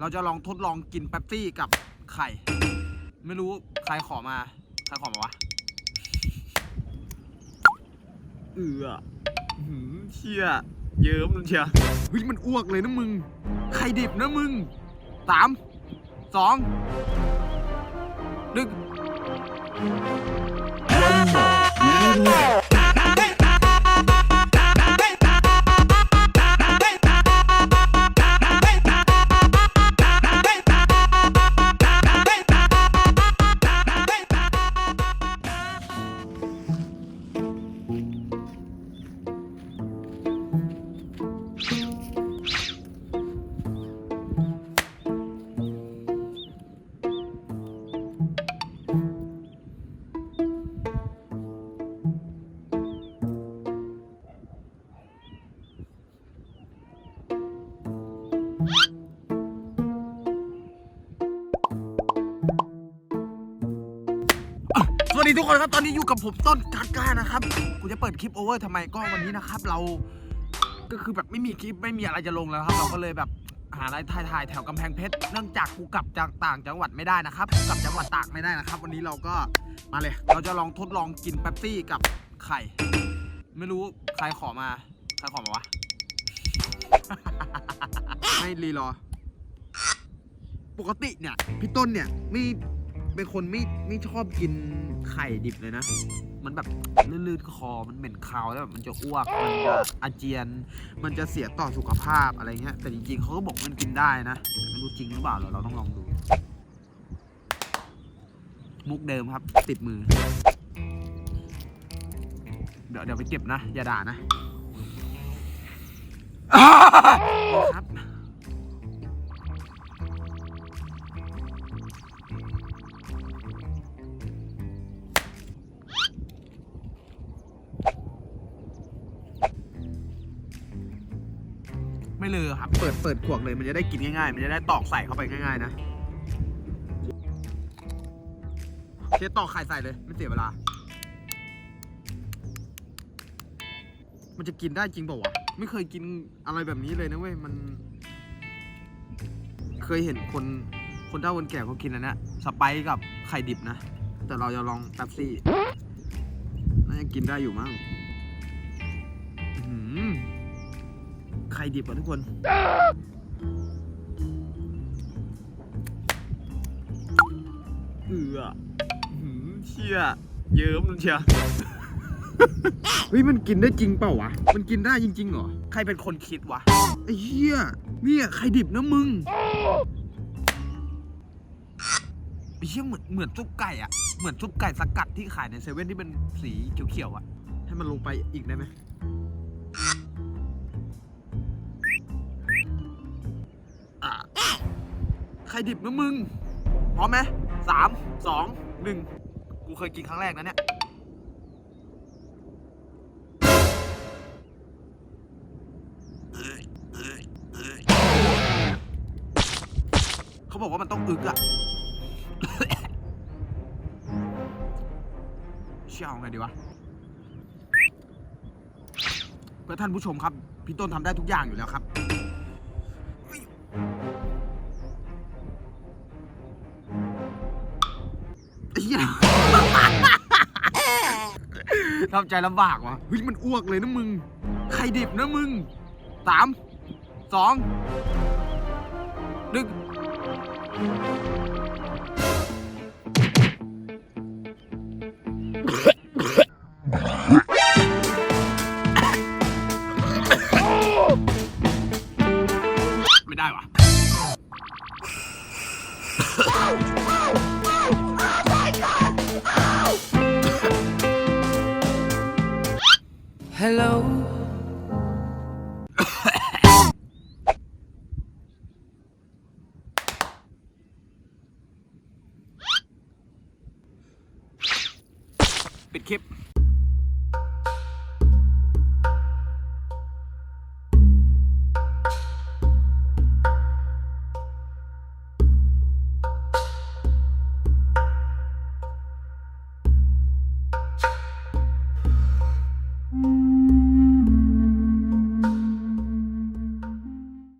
เราจะลองทดลองกินแป๊บซี่กับไข่ ไม่รู้ใครขอมา ใครขอมาวะ เอือหืมเชี่ยเยิ้มเชียเฮ้ยมันอ้วกเลยนะมึง ไข่ดิบนะมึงสามสองหนึ่ง วัสดีทุกคนครับตอนนี้อยู่กับผมต้นกาก้านะครับกูจะเปิดคลิปโอเวอร์ทำไมก็วันนี้นะครับ เราก็คือแบบไม่มีคลิปไม่มีอะไรจะลงแล้วครับ เราก็เลยแบบหาอะไรถ่ายถ่ายๆแถวกำแพงเพชรเนื่องจากกูกลับจากต่างจังหวัดไม่ได้นะครับกูกลับจังหวัดตากไม่ได้นะครับ วันนี้เราก็มาเลย เราจะลองทดลองกินแป๊บซี่กับไข่ ไม่รู้ใครขอมาใครขอมาวะ ไม่รีรอ ปกติเนี่ยพี่ต้นเนี่ยไม่ เป็นคนไม่ไม่ชอบกินไข่ดิบเลยนะ มันแบบลื่นๆคอ มันเหม็นคาวแล้วแบบมันจะอ้วก มันจะอาเจียน มันจะเสียต่อสุขภาพอะไรเงี้ย แต่จริงๆเขาก็บอกมันกินได้นะแต่ไม่รู้จริงหรือเปล่าเดี๋ยวเราต้องลองดู มุกเดิมครับ ติดมือ เดี๋ยวเดี๋ยวไปเก็บนะ อย่าด่านะ ครับ ไม่เลยครับ เปิดเปิดขวดเลยมันจะได้กินง่ายๆ มันจะได้ตอกใส่เข้าไปง่ายๆนะเชตตอกไข่ใส่เลยไม่เสียเวลา มันจะกินได้จริงเปล่าวะไม่เคยกินอะไรแบบนี้เลยนะเว้ยมัน เคยเห็นคนคนเฒ่าคนแก่เขากินอันเนี้ยสไปซ์กับไข่ดิบนะ แต่เราจะลองแป๊บซี่น่าจะกินได้อยู่มั้งอื้อหือไข่ดิบอะทุกคน เอืออื้อหือเชี่ยเยิ้มเชียเฮ้ยมันกินได้จริงเปล่าวะ มันกินได้จริงๆเหรอ ใครเป็นคนคิดวะ ไอ้เหี้ยเนี่ยไข่ดิบนะมึงไอ้เหี้ยเหมือนเหมือนซุปไก่อะเหมือนซุปไก่สกัดที่ขายในเซเว่นที่เป็นสีเขียวๆอะให้มันลงไปอีกได้ไหม ไข่ดิบนะมึง พร้อมไหมสามสองหนึ่งกูเคยกินครั้งแรกนะเนี่ย เขาบอกว่ามันต้องอึกอะเชี่ยเอาไงดีวะเพื่อท่านผู้ชมครับ พี่ต้นทำได้ทุกอย่างอยู่แล้วครับ หี้ยทำใจลำบากวะเฮ้ยมันอ้วกเลยนะมึงไข่ดิบนะมึงสามสองหนึ่ง Hello. Bit kip. Thank